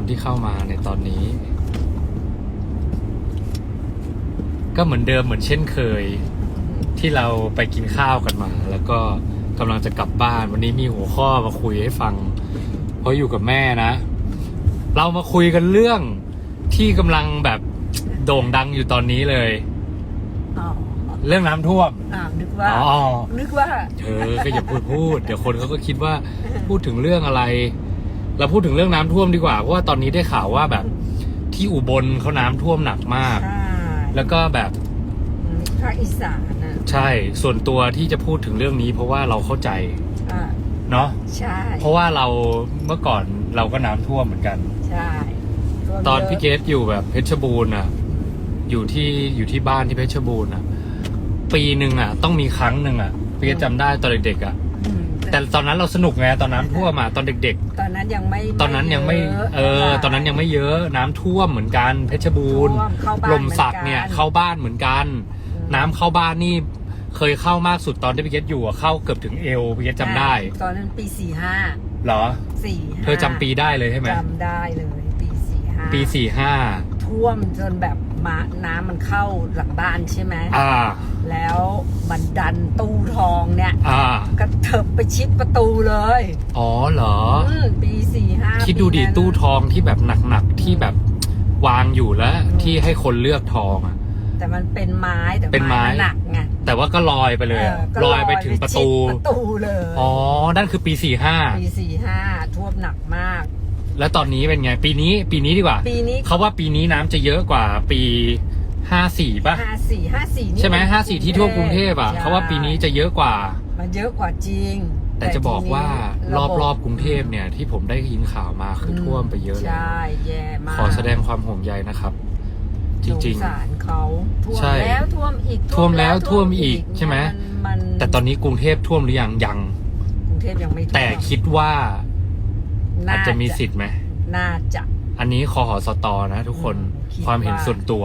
คนที่เข้ามาในตอนนี้ ก็เหมือนเดิมเหมือนเช่นเคย ที่เราไปกินข้าวกันมา แล้วก็กำลังจะกลับบ้าน วันนี้มีหัวข้อมาคุยให้ฟัง เพราะอยู่กับแม่นะ เรามาคุยกันเรื่องที่กำลังแบบโด่งดังอยู่ตอนนี้เลย อ๋อเรื่องน้ำท่วมอ้าวนึกว่าอ๋อ นึกว่า เธอก็อย่าพูดพูด เดี๋ยวคนเขาก็คิดว่าพูดถึงเรื่องอะไร เราพูดถึงเรื่องน้ำท่วมดีกว่า เพราะว่าตอนนี้ได้ข่าวว่าแบบที่อุบลเขาน้ำท่วมหนักมากใช่แล้วก็แบบอืมภาคอีสานนะใช่ส่วนตัวที่จะพูดถึงเรื่องนี้เพราะว่าเราเข้าใจอ่าเนาะใช่เพราะว่าเราเมื่อก่อนเราก็น้ำท่วมเหมือนกัน ใช่ท่วมตอนยะพี่เกดอยู่แบบเพชรบูรณ์อะ อยู่ที่อยู่ที่บ้านที่เพชรบูรณ์อะ ปีหนึ่งอะ ต้องมีครั้งหนึ่งอะพี่เกดจำได้ตอนเด็กๆอะอืมแต่ตอนนั้นเราสนุกไงตอนน้ำท่วมอะตอนเด็กๆตอน นั้นยังไม่ตอนนั้นยังไม่ะเออ ตอนนั้นยังไม่เยอะน้ำท่วมเหมือนกันเพชรบูรณ์ท่วมเข้าบ้านลมสักเนี่ยหมือเข้าบ้านเหมือนกันอืมน้ำเข้าบ้านนี่เคยเข้ามากสุดตอนที่พี่เกตอยู่อะเข้าเกือบถึงเอวพี่เกตจำได้ ตอนนั้นปีสี่ห้าเหรอสี่เธอจำปีได้เลยใช่ไหมจำได้เลย ปีสี่ห้าปีสี่ห้าท่วมจนแบบ มาน้ำมันเข้าหลังบ้านใช่ไหมอ่า แล้วมันดันตู้ทองเนี่ยอ่า กระเถิบไปชิดประตูเลยอ๋อเหรอ อืมปีสี่ห้าคิดดูดิปีนั้นตู้ทองที่แบบหนักๆที่แบบวางอยู่แล้ว ที่ให้คนเลือกทองอะแต่มันเป็นไม้แต่เป็นไม้นหนักไงแต่ว่าก็ลอยไปเลยอะเก็ลอยไปถึงประตู ชิดประตูเลย อ๋อ นั่นคือปีสี่ห้า ปีสี่ห้าท่วมหนักมาก แล้วตอนนี้เป็นไง ปีนี้ปีนี้ดีกว่า ปีนี้เขาว่าปีนี้น้ำจะเยอะกว่าปีห้าสี่ป่ะ ห้าสี่ห้าสี่นี่ใช่ไหมห้าสี่ที่ทั่วกรุงเทพอะใช่เขาว่าปีนี้จะเยอะกว่า มันเยอะกว่าจริงแต่จะบอกว่าทีนี้รอบบบรอบกรุงเทพเนี่ยที่ผมได้ยินข่าวมาคือท่วมไปเยอะเลยใช่แย่มากขอแสดงความห่วงใยนะครับ จริง สงสารเขาท่วมใช่แล้วท่วมอีกท่วมแล้วท่วมอีกใช่ไหม นมันๆ แต่ตอนนี้กรุงเทพท่วมหรือยังยัง กรุงเทพยังไม่ท่วมแต่คิดว่าน่ อาจจะมีสิทธิ์ไหมน่าจะ อันนี้คอหอสตอนะทุกคนอืมคิดความเห็นว่า ส่วนตัว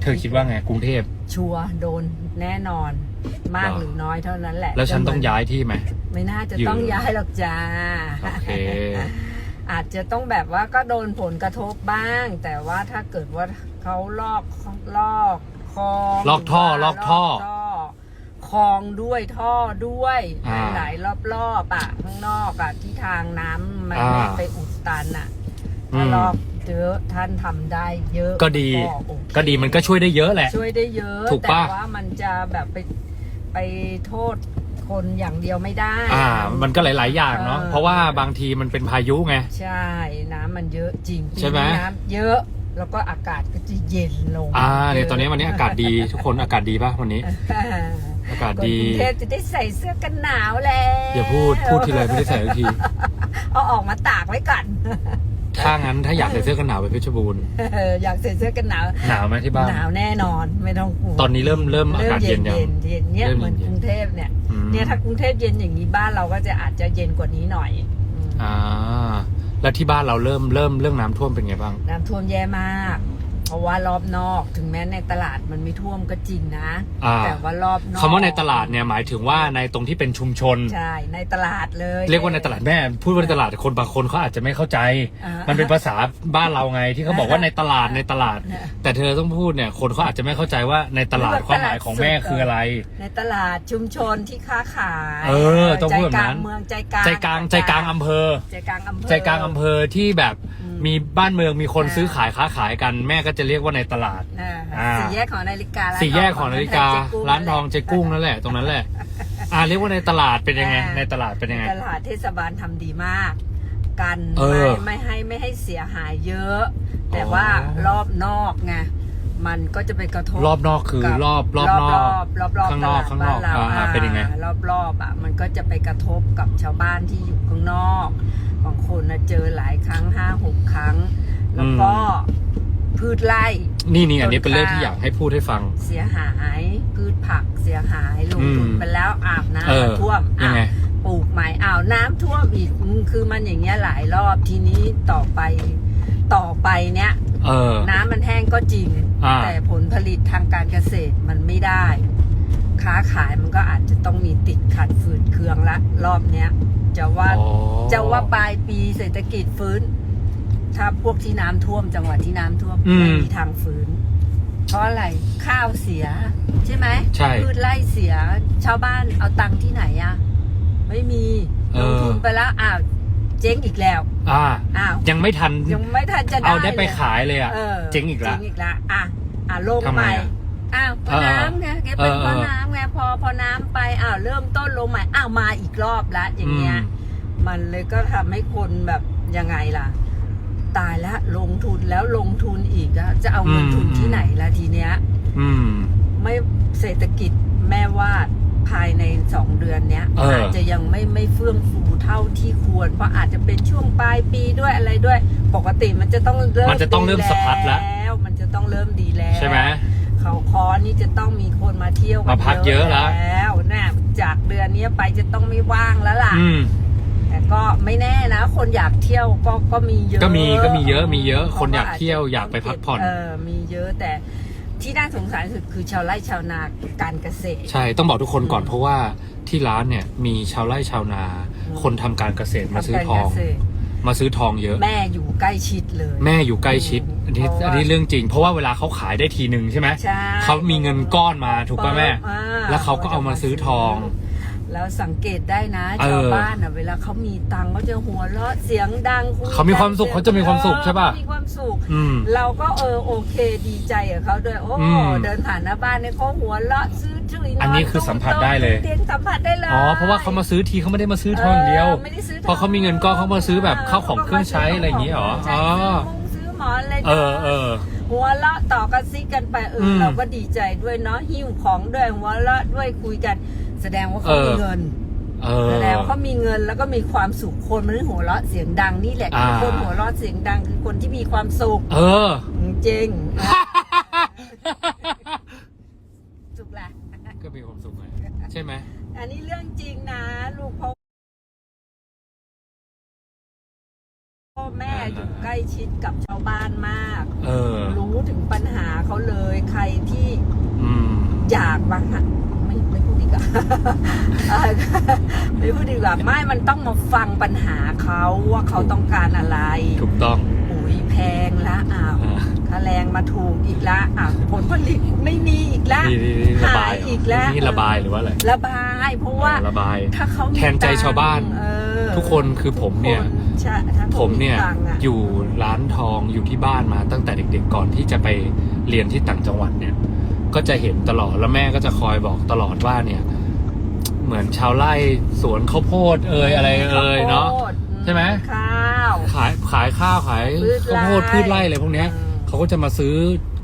เธอคิดว่าไงกรุงเทพ ชัวร์โดนแน่นอน มากเหรอหรือน้อยเท่านั้นแหละแล้วฉันต้องจะเหมืย้ายที่ไหม ไม่น่าจะอยู่ ต้องย้ายหรอกจ้า โอเค อาจจะต้องแบบว่าก็โดนผลกระทบบ้าง แต่ว่าถ้าเกิดว่าเขาลอกลอกคลองลอกท่อหรืว่าลอกท่อ คลองด้วยท่อด้วยอ่าหลายๆรอบๆอะข้างนอกอะที่ทางน้ำมันอ่าไม่ไปอุดตันอะอืถ้ามรอบเยอะท่านทำได้เยอะก็ดี โอเคก็ดีมันก็ช่วยได้เยอะแหละ ช่วยได้เยอะถูกแต่ปะ ว่ามันจะแบบไปไปโทษคนอย่างเดียวไม่ได้ อ่า มันก็หลาย ๆ อย่างเนาะเออ เพราะว่าบางทีมันเป็นพายุไง ใช่น้ำมันเยอะจริงปีใช่ไหมนี้น้ำเยอะแล้วก็อากาศก็จะเย็นลงอ่าเนี่ยตอนนี้วันนี้อากาศดีทุกคนอากาศดีป่ะวันนี้อา กาศคนดีกรุงเทพจะได้ใส่เสื้อกันหนาวแล้วอย่าพูดพูดทีไรไม่ได้ใส่ทันที เอาออกมาตากไว้ก่อนถ้างั้นถ้าอยากใส่เสื้อกันหนาวไปเพชรบูรณ์อยากใส่เสื้อกันหนาว หนาวไหมที่บ้าน หนาวแน่นอนไม่ต้องกลัวตอนนี้เริ่มเริ่มอากาศเย็นยัง เย็นเย็นเนี่ยเริ่มเหมือนเย็นกรุงเทพเนี่ยอืม เนี่ยถ้ากรุงเทพเย็นอย่างนี้บ้านเราก็จะอาจจะเย็นกว่านี้หน่อยอืมอ่า แล้วที่บ้านเราเริ่มเริ่มเรื่องน้ำท่วมเป็นไงบ้าง น้ำท่วมแย่มาก เพราะว่ารอบนอกถึงแม้ในตลาดมันไม่ท่วมก็จริงนะ อ่า แต่ว่ารอบนอกคำว่าในตลาดเนี่ยหมายถึงว่าในตรงที่เป็นชุมชน ใช่ในตลาดเลย เรียกว่าในตลาดแม่พูดว่าในตลาดคนบางคนเขาอาจจะไม่เข้าใจ อ่ามันเป็นภาษาบ้านเราไงที่เขาบอกว่าในตลาดในตลาด เนี่ย แต่เธอต้องพูดเนี่ยคนเขาอาจจะไม่เข้าใจว่าในตลาดนึกว่าความหมายของแม่ตลาดสดคืออะไร ในตลาดชุมชนที่ค้าขายเออต้องพูดแบบนั้น ใจกลางเมืองใจกลางใจกลางใจกลางอำเภอ ใจกลางอำเภอ ใจกลางอำเภอที่แบบอื มมีบ้านเมืองมีคนอ่าซื้อขายค้าขายกัน แม่ก็จะเรียกว่าในตลาด อ่าอ่าสี่แยกของนาฬิการ้านสี่แยกของนาฬิกาเจ๊กุ้ร้านทองเจ๊กุ้งนั่นแหละตรงนั้นแหละ อ่าเรียกว่าในตลาดเป็นยังไงอ่าในตลาดเป็นยังไง ตลาดเทศบาลทำดีมาก กันเอไม่อไม่ให้ไม่ให้เสียหายเยอะ แต่อ๋อ ว่ารอบนอกไงมันก็จะไปกระทบรอบนอกคือกับรอบรอบนอก รอบรอบข้างนอกตลดข้างนอกบ้เราอ่าเป็นยังไง รอบรอบๆอะมันก็จะไปกระทบกับชาวบ้านที่อยู่ข้างนอก บางคนนะเจอหลายครั้งห้าหกครั้ง แล้วก็พืชไร่นี่นี่อันนี้เป็นเรื่องต้นข้าวที่อยากให้พูดให้ฟัง เสียหายพืชผักเสียหายลงทุนอืมไปแล้วอาบเออน้ำท่วมยังไงอะปลูกใหม่อ้าวน้ำท่วมอีกอืมคือมันอย่างเงี้ยหลายรอบทีนี้ต่อไปต่อไปเนี้ยเออ น้ำมันแห้งก็จริงอ่าแต่ผลผลิตทางการเกษตรมันไม่ได้ ค้าขายมันก็อาจจะต้องมีติดขัดฝืดเคืองละรอบเนี้ย จะว่าอ๋อ จะว่าปลายปีเศรษฐกิจฟื้น ถ้าพวกที่น้ำท่วมจังหวัดที่น้ำท่วมอืมไม่มีทางฟื้น เพราะอะไรข้าวเสีย ใช่ไหมใช่พืชไร่เสีย ชาวบ้านเอาตังค์ที่ไหนอะไม่มีเอลอ งทุนไปแล้วอ้าวเจ๊งอีกแล้วอ่า อ้าวยังไม่ทัน ยังไม่ทันจะได้เอาได้ไปลยขายเลยอะ เออเจ๊งอีกละ เจ๊งอีกละอะอะลงทำไมใหม่อะ อ้าวเพราะเออน้ำไงแกเป็นเออเพราะเออน้ำไงพอพอน้ำไปอ้าวเริ่มต้นลงใหม่อ้าวมาอีกรอบละอย่างเงี้ยมมันเลยก็ทำให้คนแบบยังไงล่ะ ตายแล้วลงทุนแล้วลงทุนอีกอะจะเอาเงินอืมทุนที่ไหนล่ะทีเนี้ยอืมไม่เศรษฐกิจแม่ว่าภายในสองเดือนเนี้ยเออออาจจะยังไม่ไม่เฟื่องฟูเท่าที่ควร เพราะอาจจะเป็นช่วงปลายปีด้วยอะไรด้วย ปกติมันจะต้องเริ่มมันจะต้องเริ่มดีสะพัดแล้ววมันจะต้องเริ่มดีแล้วใช่ไหม เขาคอนี่จะต้องมีคนมาเที่ยวกัมาพักเยอะแล้ว แล้วน่ะจากเดือนนี้ไปจะต้องไม่ว่างแล้วล่ะ อืม แต่ก็ไม่แน่นะ คนอยากเที่ยวก็ก็มีเยอะก็มีก็มีเยอะมีเยอะพราคนอยากจจะเที่ยวอยากไปพักผ่อน เออมีเยอะแต่ที่น่าสงสารที่สุดคือชาวไร่ชาวนาการเกษตร ใช่ต้องบอกทุกคนก่อนอืมเพราะว่าที่ร้านเนี่ยมีชาวไร่ชาวนาอืมคนทำการเกษตรมาซื้อทองการเกษตร มาซื้อทองเยอะ แม่อยู่ใกล้ชิดเลยแม่อยู่ใกล้ชิดอันนี้เพราะว่าอันนี้เรื่องจริง เพราะว่าเวลาเขาขายได้ทีหนึ่งใช่ไหมใช่เขามีเงินก้อนมาถูกป่ะแม่ อ่แล้วเขาก็เอามาซื้อทอง แล้วสังเกตได้นะเออชาวบ้านอะเวลาเขามีตังค์เขาจะหัวเราะเสียงดังคุยเขามีความสุขกันเขาจะมีความสุขใช่ปะเขามีความสุขอืมเราก็เออโอเคดีใจกับเขาด้วยโอ้อืมเดินผ่านหน้าบ้านเนี่ยเขาหัวเราะซื้อจุยอันนี้คือสัมผัสได้เลยเตียงสัมผัสได้เลยอ๋อเพราะว่าเขามาซื้อทีเขาไม่ได้มาซื้อทองอย่างเดียวไม่ได้ซื้อทองเพราะเขามีเงินก้อนเขามาซื้อแบบข้าวของเครื่องใช้อะไรอย่างงี้เหรอใช่อ๋อซื้อมุ้งซื้อหมอนอะไรเออเออหัวเราะต่อกันซิกันไปเอออมเราก็ดีใจด้วยเนาะหิ้วของด้วยหัวเราะด้วยคุยกันแสดงว่าเขาเออมีเงินเออ แสดงว่าเขามีเงินแล้วก็มีความสุขคนมันหัวเราะเสียงดังนี่แหละคืออ่า คนหัวเราะเสียงดังคือคนที่มีความสุขเออ จริงสุขแหละก็มีความสุขไงใช่ไหม อันนี้เรื่องจริงนะ ลูกเพราะพ่อแม่อยู่ใกล้ชิดกับชาวบ้านมาก เออ รู้ถึงปัญหาเขาเลยใครที่อืม อยากบ้างอะไม่ไม่พูดดีกว่าเออ ไม่พูดดีกว่าไม่มันต้องมาฟังปัญหาเขาว่าเขาต้องการอะไรถูกต้องปุ๋ยแพงละอ้าวอ่าค่าแรงมาถูกอีกละอะผลผลิตไม่มีอีกละนี่นี่นี่ระบายหายอีกแล้วนี่ระบายหรือว่าอะไรระบายเพราะว่าเออระบายถ้าเขามีแทนใจชาวบ้านเออทุกคนคือผมเนี่ยทุกคใช่ถ้าผมเนี่ยตังค์ะอยู่ร้านทองอยู่ที่บ้านมาตั้งแต่เด็ก ๆ ก่อนที่จะไปเรียนที่ต่างจังหวัดเนี่ย ก็จะเห็นตลอดแล้วแม่ก็จะคอยบอกตลอดว่าเนี่ย เหมือนชาวไร่สวนข้าวโพดเอยอะไรเอยเนาะ ข้วโพดใช่ไหม ข้าว ขายขายข้าวขายพืชไร่ ข้าวโพดพืชไร่อะไรพวกเนี้ยอืมเขาก็จะมาซื้อ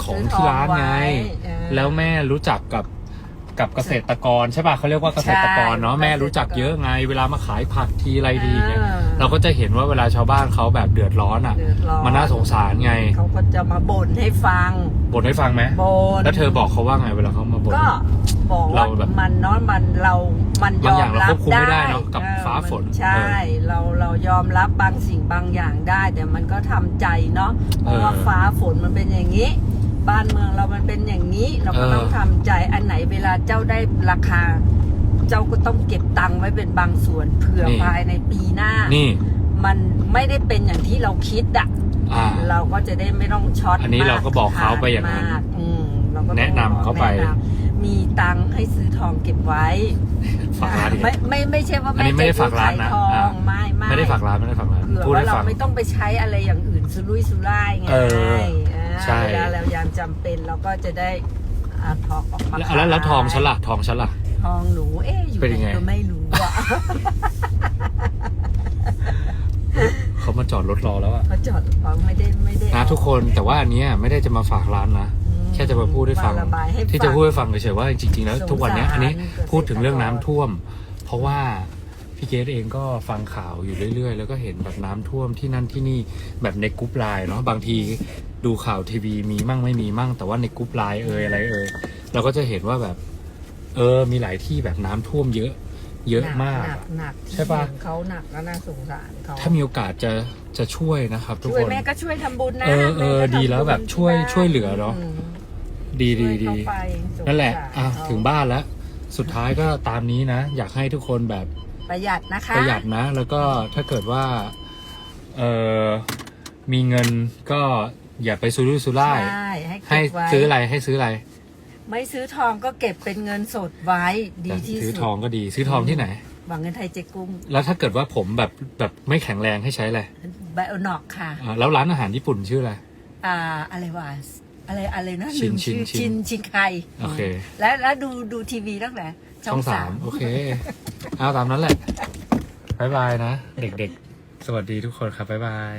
ของที่ร้านไงซื้อทองไว้เออแล้วแม่รู้จักกับกับเกษตรกรใช่ป่ะเขาเรียกว่าเกษตรกรเนาะใช่ แม่รู้จักเยอะไง เวลามาขายผักทีอะไรดีเนี่ยอ่าเราก็จะเห็นว่าเวลาชาวบ้านเขาแบบเดือดร้อนอะเดือดร้อมันน่าสงสารไง เขาก็จะมาบ่นให้ฟัง บ่นให้ฟังไหมบ่นแล้วเธอบอกเขาว่าไงเวลาเขามาบ่น ก็บอกว่าเราแบบมันเนาะมันเรามันยบางออย่างมเรารัควบบคุมไม่ได้ได้เนอะกับออฟ้าฝนมัใช่เออเราเรายอมรับบางสิ่งบางอย่างได้ แต่มันก็ทำใจเนาะเพราะว่าเออฟ้าฝนมันเป็นอย่างนี้ บ้านเมืองเรามันเป็นอย่างนี้ เราก็เออ ต้องทำใจอันไหนเวลาเจ้าได้ราคา เจ้าก็ต้องเก็บตังค์ไว้เป็นบางส่วนเผื่อภายในปีหน้า นี่ มันไม่ได้เป็นอย่างที่เราคิดอะ อ่า เราก็จะได้ไม่ต้องช็อตอันนี้เราก็บอกเขาไปอย่างนั้นมกอืมเราก็ต้องแนะนำเขาไป แนะนำมีตังค์ให้ซื้อทองเก็บไว้ ฝากร้านอีกไม่ไม่ไม่ใช่ว่าอันนี้ไม่ได้ฝากร้านนะใจดีขยทอ่าองไม่ไม่ไม่ได้ฝากร้านไม่ได้ฝากร้านเผื่อพูดว่าให้เราฟัง ไม่ต้องไปใช้อะไรอย่างอื่นสุรุ่ยสุร่ายไงเอออ่าใช่ เวลาเรายามจำเป็นเราก็จะได้เอาทองออกมาแล้วขายแล้วแล้วทองฉันล่ะทองฉันล่ะ ทองหนูเอ๊ะอยู่เป็นไหยังไงนก็ไม่รู้อะ เขามาจอดรถรอแล้วอะเขาจอดฟังไม่ได้ไม่ได้นะเอาทุกคนแต่ว่าอันเนี้ยไม่ได้จะมาฝากร้านนะอืมแค่จะมาพูดให้ฟัง มาระบายให้ที่จะฟัง พูดให้ฟังเฉยๆว่าจริงๆแล้วสงสารทุกวันเนี้ยอันนี้เกษตรกรพูดถึงเรื่องน้ำท่วม เพราะว่าพี่เกดเองก็ฟังข่าวอยู่เรื่อยๆ แล้วก็เห็นแบบน้ำท่วมที่นั่นที่นี่แบบในกรุ๊ปไลน์เนาะบางทีดูข่าวทีวีมีมั่งไม่มีมั่ง แต่ว่าในกรุ๊ปไลน์เอ่ยอะไรเอ่ยเราก็จะเห็นว่าแบบ เออมีหลายที่แบบน้ำท่วมเยอะ เยอะมาก หนัอะกหนักใช่ปะที่เห็นเขาหนักแล้วน่าสงสารเขาถ้ามีโอกาสจะจะช่วยนะครับ ทุกช่วยคนแม่ก็ช่วยทำบุญนะเออเออม่ก็ทำดีแล้วแบบบุญช่วยที่บ้าช่วยเหลือเนอะมดีดีช่วยดีเข้าไปสงสารนั่นแหละอะเขาถึงบ้านแล้ว สุดท้ายก็ตามนี้นะ อยากให้ทุกคนแบบประหยัดนะคะประหยัดนะ แล้วก็ถ้าเกิดว่าเออมีเงินก็อย่าไปซูรุ่ยซูร่าย ใช่ให้ให้เก็บไว้ซื้ออะไรให้ซื้ออะไร ไม่ซื้อทองก็เก็บเป็นเงินสดไว้ดีแต่ที่ซื้อสุดทองก็ดีซื้อทองที่ไหน หวังเงินไทยเจ๊กุ้งแล้วถ้าเกิดว่าผมแบบแบบไม่แข็งแรงให้ใช้อะไรไบโอนอกค่ะ อ่าแล้วร้านอาหารญี่ปุ่นชื่ออะไร อ่าอะไรวะอะไรอะไรนะชินลืมชื่อชินชินชินไคโอเค แล้วแล้วดูดูทีวีตั้งแต่ช่ช่อองงสาสามมโอเค เอาตามนั้นแหละบายบายนะ เด็กๆ สวัสดีทุกคนครับบายบาย